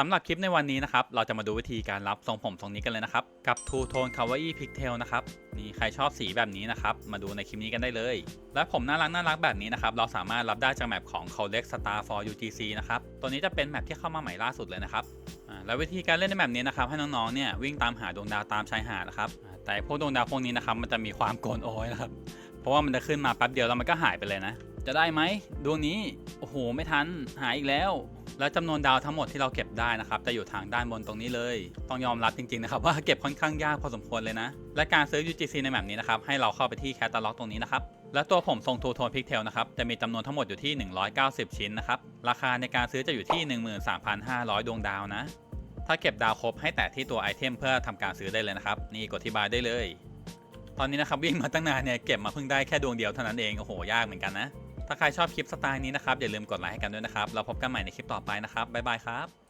สำหรับคลิปในวันนี้นะครับ เราจะมาดูวิธีการรับทรงผมทรงนี้กันเลยนะครับ กับ Two Tone Kawaii Pigtail นะครับ นี่ใครชอบสีแบบนี้นะครับ มาดูในคลิปนี้กันได้เลย และผมน่ารักน่ารักแบบนี้นะครับ เราสามารถรับได้จากแมปของ Collect Star for UGC นะครับ ตัวนี้จะเป็นแมปที่เข้ามาใหม่ล่าสุดเลยนะครับ แล้ววิธีการเล่นในแมปนี้นะครับ ให้น้องๆ เนี่ยวิ่งตามหาดวงดาวตามชายหาดนะครับ แต่พวกดวงดาวพวกนี้นะครับ มันจะมีความโกนโอยนะครับ เพราะว่ามันจะขึ้นมาแป๊บเดียวแล้วมันก็หายไปเลยนะ จะได้ไหมดวงนี้ โอ้โห ไม่ทัน หายอีกแล้ว และจำนวนดาวทั้งหมดที่เราเก็บได้นะครับจะอยู่ทางด้านบนตรงนี้เลย ต้องยอมรับจริงๆนะครับว่าเก็บค่อนข้างยากพอสมควรเลยนะ และการซื้อ UGC ในแบบนี้นะครับให้เราเข้าไปที่แคตตาล็อกตรงนี้นะครับและตัวผมทรงทูโทนพิกเทลนะครับจะมีจำนวนทั้งหมดอยู่ที่ 190 ชิ้นนะครับราคาในการซื้อจะอยู่ที่ 13,500 ดวงดาวนะ ถ้าเก็บดาวครบให้แตะที่ตัวไอเทมเพื่อทำการซื้อได้เลยนะครับนี่กดที่บายได้เลย ตอนนี้นะครับวิ่งมาตั้งนานเนี่ยเก็บมาเพิ่งได้แค่ดวงเดียวเท่านั้นเองโอ้โหยากเหมือนกันนะ ถ้าใครชอบคลิปสไตล์นี้นะครับอย่าลืมกดไลค์ให้กันด้วยนะครับเราพบกันใหม่ในคลิปต่อไปนะครับบ๊ายบายครับ